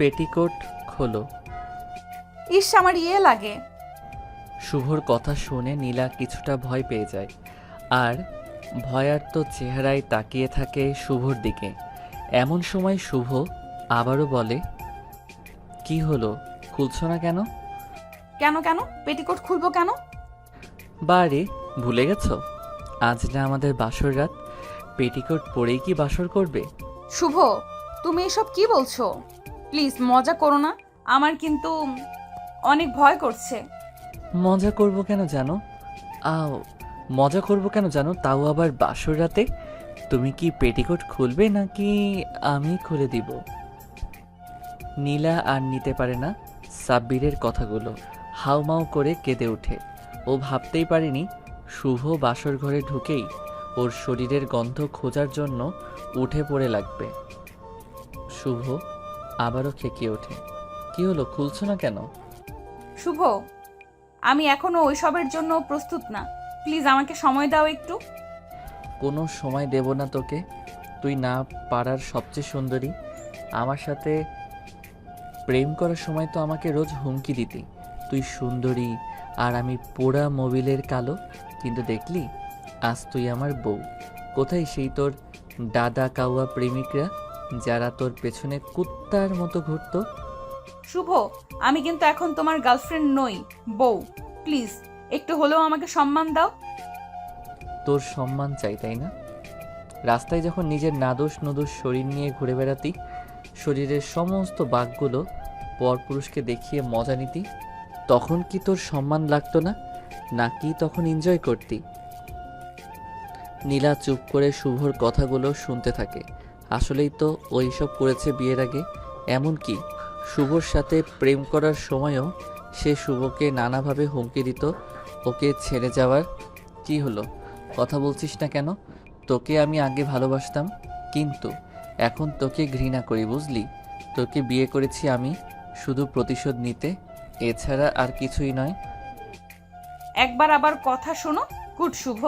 Petticoat খোলো। ইস আমার ইয়ে লাগে। শুভর কথা শুনে নীলা কিছুটা ভয় পেয়ে যায়। আর ভয়ার্ত চেহারায় তাকিয়ে থাকে শুভর দিকে। এমন সময় শুভ আবারও বলে কি হলো? খুলছো না কেন? কেন কেন? পেটিকোট খুলবো কেন? বারে ভুলে গেছো? আজ না আমাদের বাসর রাত? পেটিকোট পরেই কি বাসর করবে? শুভ তুমি এসব কি বলছো? প্লিজ মজা করো না। আমার কিন্তু অনেক ভয় করছে। মজা করব কেন জানো? আও, মজা করব কেন জানো? তাও আবার বাসর রাতে? তুমি কি পেটিকোট খুলবে নাকি আমি খুলে দিব? নীলা আর নিতে পারে না সাব্বিরের কথাগুলো। হাউমাউ করে কেঁদে ওঠে। ও ভাবতেই পারেনি, শুভ বাসর ঘরে ঢুকেই ওর শরীরের গন্ধ খোঁজার জন্য উঠে পড়ে লাগবে। শুভ আবারও খেকিয়ে ওঠে। কি হলো খুলছো না কেন? শুভ আমি এখনও ওইসবের জন্য প্রস্তুত না। প্লিজ আমাকে সময় দাও একটু। কোনো সময় দেব না তোকে। তুই না পারার সবচেয়ে সুন্দরী। আমার সাথে প্রেম করার সময় তো আমাকে রোজ হুমকি দিতি। তুই সুন্দরী আর আমি পোড়া মোবিলের কালো। কিন্তু দেখলি আজ তুই আমার বউ। কোথায় সেই তোর দাদা কাউয়া প্রেমিকরা? যারা তোর পেছনে কুত্তার মতো ঘুরতো। শুভ আমি কিন্তু এখন তোমার গার্লফ্রেন্ড নই বউ। প্লিজ একটু হলেও আমাকে সম্মান দাও। তোর সম্মান চাই তাই না? রাস্তায় যখন নিজের নাদোষ নদোষ শরীর নিয়ে ঘুরে বেড়াতি শরীরের সমস্ত বাঘগুলো পরপুরুষকে দেখিয়ে মজা নিতি তখন কি তোর সম্মান লাগতো না? নাকি তখন এনজয় করতি? নীলা চুপ করে শুভর কথাগুলো শুনতে থাকে। আসলেই তো ওই সব করেছে বিয়ের আগে। এমন কি শুভর সাথে প্রেম করার সময়ও সে শুভকে নানাভাবে হুমকি দিত ওকে ছেড়ে যাওয়ার কি হলো? কথা বলছিস না কেন? তোকে আমি আগে ভালোবাসতাম কিন্তু এখন তোকে ঘৃণা করি বুঝলি? তোকে বিয়ে করেছি আমি শুধু প্রতিশোধ নিতে এছাড়া আর কিছুই নয়। একবার আবার কথা শোনো গুড শুভ।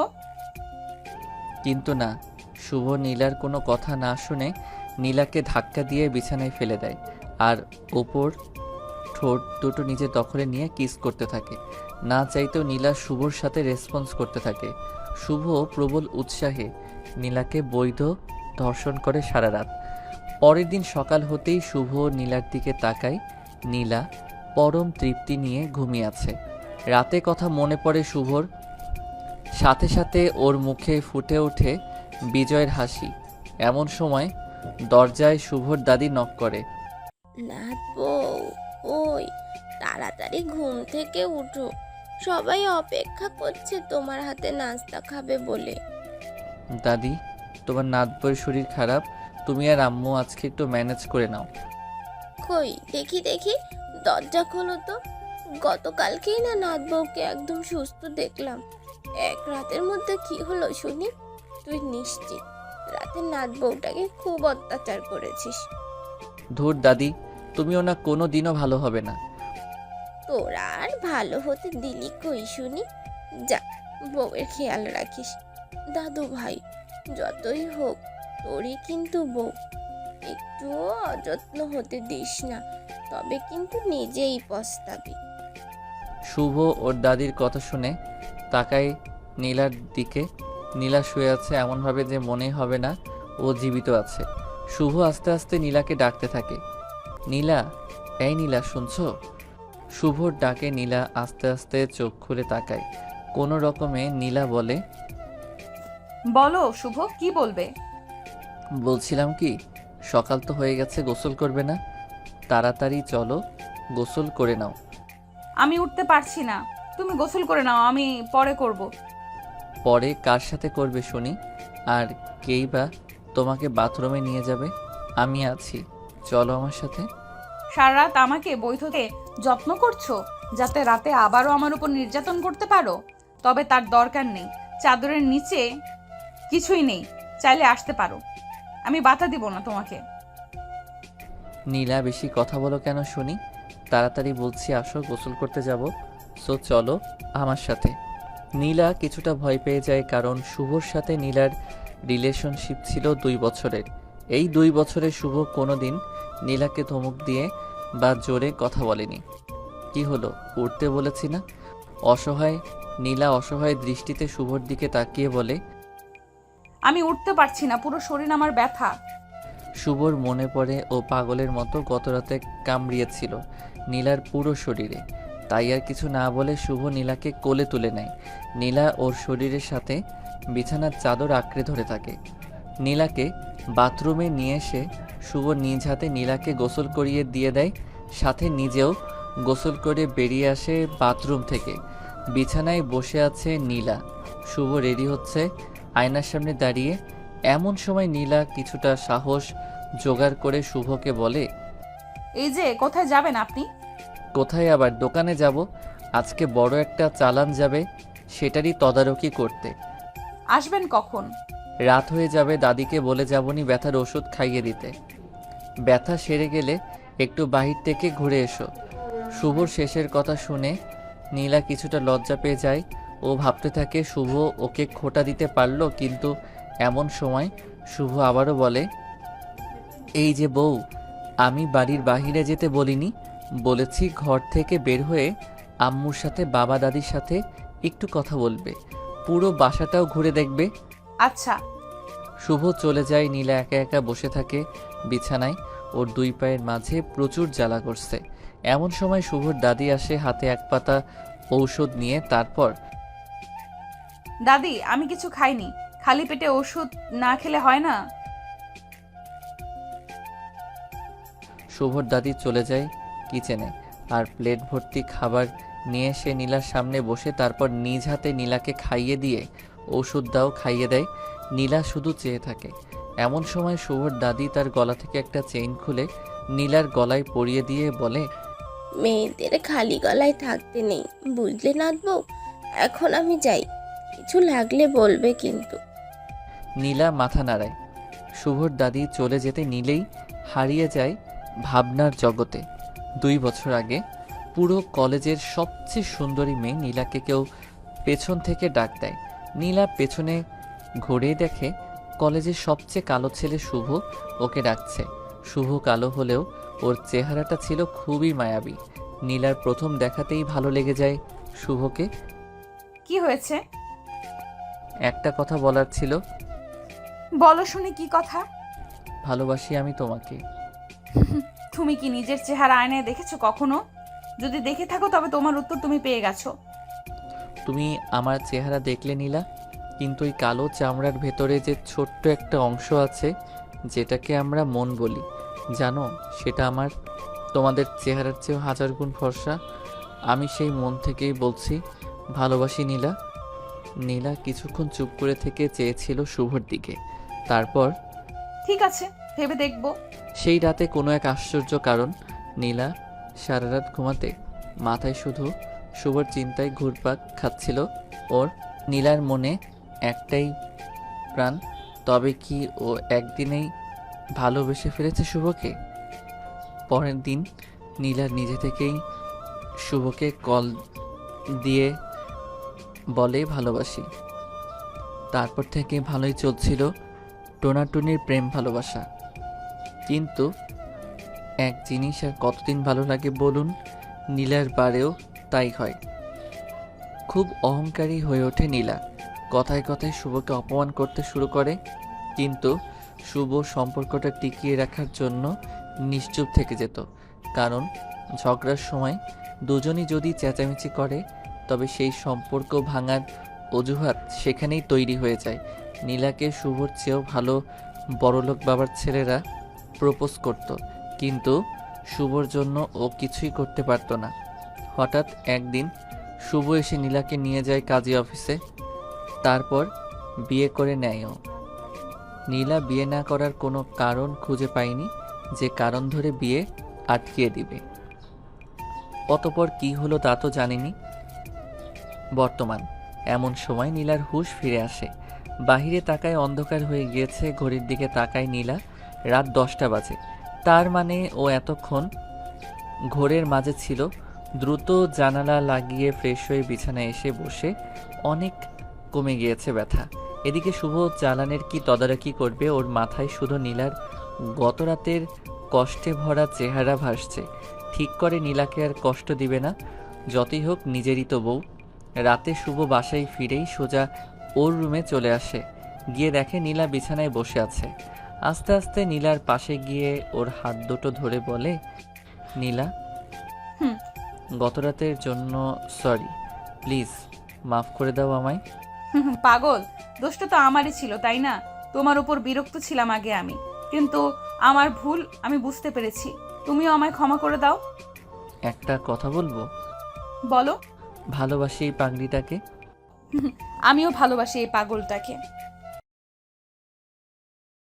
কিন্তু না শুভ নীলার কোনো কথা না শুনে নীলাকে ধাক্কা দিয়ে বিছানায় ফেলে দেয় আর ওপর ঠোঁট দুটো নিজের দখলে নিয়ে কিস করতে থাকে। না চাইতেও নীলা শুভর সাথে রেসপন্স করতে থাকে। শুভ প্রবল উৎসাহে নীলাকে বৈধ ধর্ষণ করে সারা রাত। পরের দিন সকাল হতেই শুভ নীলার দিকে তাকায়। নীলা পরম তৃপ্তি নিয়ে ঘুমিয়ে আছে। রাতে কথা মনে পড়ে শুভর। সাথে সাথে ওর মুখে ফুটে ওঠে বিজয়ের হাসি। এমন সময় দরজায় শুভর দাদি নক করে। না বউ ওই তাড়াতাড়ি ঘুম থেকে উঠো। সবাই অপেক্ষা করছে তোমার হাতে নাস্তা খাবে বলে। দাদি তোমার নাতবইয়ের শরীর খারাপ। তুমি আর আম্মু আজকে একটু ম্যানেজ করে নাও। কই দেখি দেখি দরজা খোলো তো। গতকালকেই না নাথ বউকে একদম সুস্থ দেখলাম। এক রাতের মধ্যে কি হলো শুনি? তুই নিশ্চিত? রাতে নাথ বউটাকে খুব অত্যাচার করেছিস। ধুর দাদি তুমিও না কোনো দিনও ভালো হবে না। তোরা আর ভালো হতে দিলি কই শুনি? যা বউয়ের খেয়াল রাখিস। দাদু ভাই যতই হোক তোরই কিন্তু বউ। একটুও অযত্ন হতে দিস না তবে কিন্তু নিজেই পস্তাবি। শুভ ওর দাদির কথা শুনে তাকায় নীলার দিকে। নীলা শুয়ে আছে এমনভাবে যে মনে হবে না ও জীবিত আছে। শুভ আস্তে আস্তে নীলাকে ডাকতে থাকে। নীলা এই নীলা শুনছ? শুভর ডাকে নীলা আস্তে আস্তে চোখ খুলে তাকায়। কোনো রকমে নীলা বলে বলো শুভ কি বলবে? বলছিলাম কি সকাল তো হয়ে গেছে গোসল করবে না? তাড়াতাড়ি চলো গোসল করে নাও। আমি উঠতে পারছি না। তুমি গোসল করে নাও আমি পরে করব। পরে কার সাথে করবে শুনি? আর কেই বা তোমাকে বাথরুমে নিয়ে যাবে? আমি আছি। চলো আমার সাথে। সারা রাত আমাকে বৈধতে যত্ন করছ যাতে রাতে আবারও আমার উপর নির্যাতন করতে পারো? তবে তার দরকার নেই। চাদরের নিচে কিছুই নেই। চাইলে আসতে পারো। আমি বাধা দিব না তোমাকে। নীলা বেশি কথা বলো কেন শুনি? তাড়াতাড়ি বলছি আসো গোসল করতে যাব। সো চলো আমার সাথে। নীলা কিছুটা ভয় পেয়ে যায় কারণ শুভর সাথে নীলার রিলেশনশিপ ছিল দুই বছরের। এই দুই বছরে শুভ কোনো দিন নীলাকে ধমক দিয়ে বা জোরে কথা বলেনি। কি হলো? উঠতে বলেছি না? অসহায় নীলা অসহায় দৃষ্টিতে শুভর দিকে তাকিয়ে বলে আমি উঠতে পারছি না পুরো শরীর আমার ব্যথা। শুভর মনে পড়ে ও পাগলের মতো গতরাতে কামড়িয়েছিল নীলার পুরো শরীরে। তাই আর কিছু না বলে শুভ নীলাকে কোলে তুলে নেয়। নীলা ওর শরীরের সাথে বিছানার চাদর আঁকড়ে ধরে থাকে। নীলাকে বাথরুমে নিয়ে এসে শুভ নিজ হাতে নীলাকে গোসল করিয়ে দিয়ে দেয়, সাথে নিজেও গোসল করে বেরিয়ে আসে বাথরুম থেকে। বিছানায় বসে আছে নীলা। শুভ রেডি হচ্ছে আয়নার সামনে দাঁড়িয়ে। এমন সময় নীলা কিছুটা সাহস জোগাড় করে শুভকে বলে, এই যে, কোথায় যাবেন আপনি? কোথায় আবার দোকানে যাব? আজকে বড় একটা চালান যাবে সেটারই তদারকি করতে। আসবেন কখন? রাত হয়ে যাবে দাদিকে বলে যাবনি ব্যথার ওষুধ খাইয়ে দিতে। ব্যথা সেরে গেলে একটু বাহির থেকে ঘুরে এসো। শুভর শেষের কথা শুনে নীলা কিছুটা লজ্জা পেয়ে যায়। ও ভাবতে থাকে শুভ ওকে খোটা দিতে পারল কিন্তু এমন সময় শুভ আবারও বলে এই যে বউ আমি বাড়ির বাহিরে যেতে বলিনি বলেছি ঘর থেকে বের হয়ে আম্মুর সাথে বাবা দাদির সাথে একটু কথা বলবে। পুরো বাসাটাও ঘুরে দেখবে। আচ্ছা। শুভ চলে যায় নীলা একা একা বসে থাকে বিছানায়। ওর দুই পায়ের মাঝে প্রচুর জ্বালা করছে। এমন সময় শুভর দাদি আসে হাতে এক পাতা ঔষধ নিয়ে তারপর দাদি আমি কিছু খাইনি। খালি পেটে ওষুধ না খেলে হয় না? শুভর দাদি চলে যায় কিচেনে আর প্লেট ভর্তি খাবার নিয়ে সে নীলার সামনে বসে তারপর নিজ হাতে নীলাকে খাইয়ে দিয়ে ওষুধ দাও খাইয়ে দেয়। নীলা শুধু চেয়ে থাকে। এমন সময় শুভর দাদি তার গলা থেকে একটা চেইন খুলে নীলার গলায় পরিয়ে দিয়ে বলে মেয়েদের খালি গলায় থাকতে নেই বুঝলে নাথবউ এখন আমি যাই। কিছু লাগলে বলবে কিন্তু। নীলা মাথা নাড়ায়। শুভর দাদি চলে যেতে নিলেই হারিয়ে যায় ভাবনার জগতে। দুই বছর আগে পুরো কলেজের সবচেয়ে সুন্দরী মেয়ে নীলাকে কেউ পেছন থেকে ডাক দেয়। নীলা পেছনে ঘুরে দেখে কলেজের সবচেয়ে কালো ছেলে শুভ ওকে ডাকছে। শুভ কালো হলেও ওর চেহারাটা ছিল খুবই মায়াবী। নীলার প্রথম দেখাতেই ভালো লেগে যায় শুভকে। কি হয়েছে? একটা কথা বলার ছিল। বলো শুনে কি কথা? ভালোবাসি আমি তোমাকে। তুমি কি নিজের চেহারা আয়নায় দেখেছ কখনো? যদি দেখে থাকো তবে তোমার উত্তর তুমি পেয়ে গেছো। তুমি আমার চেহারা দেখলে নিলা কিন্তু ওই কালো চামড়ার ভেতরে যে ছোট্ট একটা অংশ আছে যেটাকে আমরা মন বলি জানো? সেটা আমার তোমাদের চেহারার চেয়েও হাজার গুণ ফর্সা। আমি সেই মন থেকেই বলছি ভালোবাসি নীলা। নীলা কিছুক্ষণ চুপ করে থেকে চেয়েছিল শুভর দিকে। তারপর? ঠিক আছে ভেবে দেখব। সেই রাতে কোনো এক আশ্চর্য কারণ নীলা সারা রাত ঘুমাতে মাথায় শুধু শুভর চিন্তায় ঘুরপাক খাচ্ছিল ওর নীলার মনে একটাই প্রাণ, তবে কি ও একদিনেই ভালোবেসে ফেলেছে শুভকে? পরের দিন নীলা নিজে থেকেই শুভকে কল দিয়ে বলে, ভালোবাসি। তারপর থেকে ভালোই চলছিল টোনাটুনির প্রেম ভালোবাসা। কিন্তু এক জিনিস আর কতদিন ভালো লাগে বলুন, নীলার বারেও তাই হয়। খুব অহংকারী হয়ে ওঠে নীলা। কথায় কথায় শুভকে অপমান করতে শুরু করে, কিন্তু শুভ সম্পর্কটা টিকিয়ে রাখার জন্য নিশ্চুপ থেকে যেত। কারণ ঝগড়ার সময় দুজনই যদি চেঁচামেচি করে, তবে সেই সম্পর্ক ভাঙার অজুহাত সেখানেই তৈরি হয়ে যায়। নীলাকে শুভর চেয়েও ভালো বড়লোক বাবার ছেলেরা প্রপোজ করত, কিন্তু শুভর জন্য ও কিছুই করতে পারতো না। হঠাৎ একদিন শুভ এসে নীলাকে নিয়ে যায় কাজী অফিসে। তারপর বিয়ে করে নেয় ও নীলা বিয়ে না করার কোনো কারণ খুঁজে পায়নি যে কারণ ধরে বিয়ে আটকিয়ে দিবে। অতপর কি হলো তা তো জানিনি। বর্তমান এমন সময় নীলার হুশ ফিরে আসে। বাহিরে তাকায় অন্ধকার হয়ে গিয়েছে, ঘড়ির দিকে তাকায় নীলা রাত দশটা বাজে। তার মানে ও এতক্ষণ ঘোরের মাঝে ছিল। দ্রুত জানালা লাগিয়ে ফ্রেশ হয়ে বিছানায় এসে বসে অনেক কমে গিয়েছে ব্যথা। এদিকে শুভ জ্বালানের কি তদারকি করবে? ওর মাথায় শুধু নীলার গত রাতের কষ্টে ভরা চেহারা ভাসছে। ঠিক করে নীলাকে আর কষ্ট দিবে না। যতই হোক, নিজেরই তো বউ। রাতে শুভ বাসায় ফিরেই সোজা ওর রুমে চলে আসে। গিয়ে দেখে নীলা বিছানায় বসে আছে। আস্তে আস্তে নীলার পাশে গিয়ে ওর হাত দুটো ধরে বলে নীলা হুম। গত রাতের জন্য সরি প্লিজ মাফ করে দাও আমায়। হুম, পাগল দোষটা তো আমারই ছিল তাই না? তোমার উপর বিরক্ত ছিলাম আগে আমি কিন্তু আমার ভুল আমি বুঝতে পেরেছি। তুমিও আমায় ক্ষমা করে দাও। একটা কথা বলব? বলো। ভালোবাসি এই পাগড়িটাকে আমিও ভালোবাসি এই পাগলটাকে।